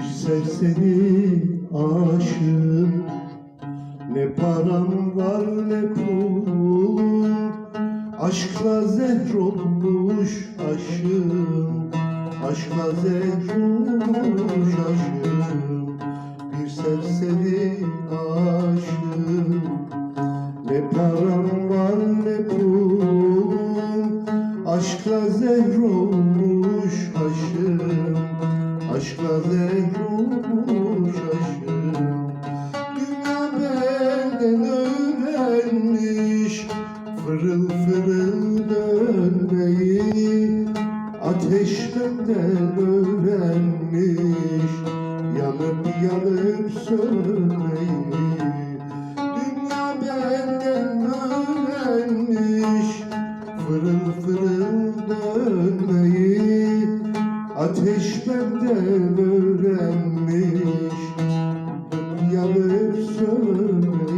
serseri aşığım. Ne param var ne pulum Aşkla zehr olmuş aşığım. Aşkla zehr olmuş aşığım. Bir serseri aşığım. Ne param var ne pulum Aşkla zehr olmuş Zehr olmuş aşığım Dünya benden öğrenmiş Fırıl fırıl dönmeyi Ateş benden öğrenmiş Yanıp yanıp sönmeyi Ateş benden öğrenmiş Yanıp sönmeyi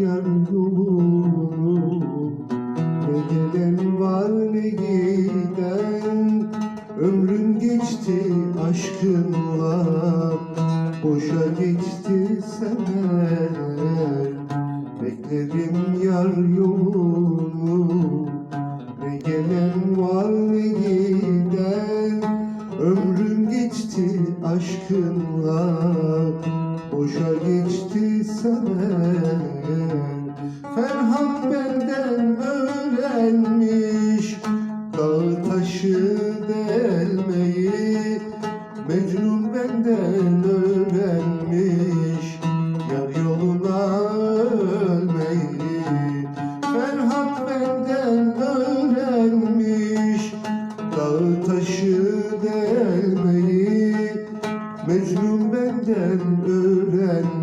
yar yolunu Ne gelen var ne giden Ömrüm geçti aşkınla. Boşa geçti seneler Beklerim yar yolunu. Ne gelen var ne giden Ömrüm geçti aşkınla. Boşa geçti seneler öğrenmiş Dağı taşı delmeyi Mecnun benden öğrenmiş Yar yoluna ölmeyi. Ferhat benden öğrenmiş Dağı taşı delmeyi Mecnun benden öğrenmiş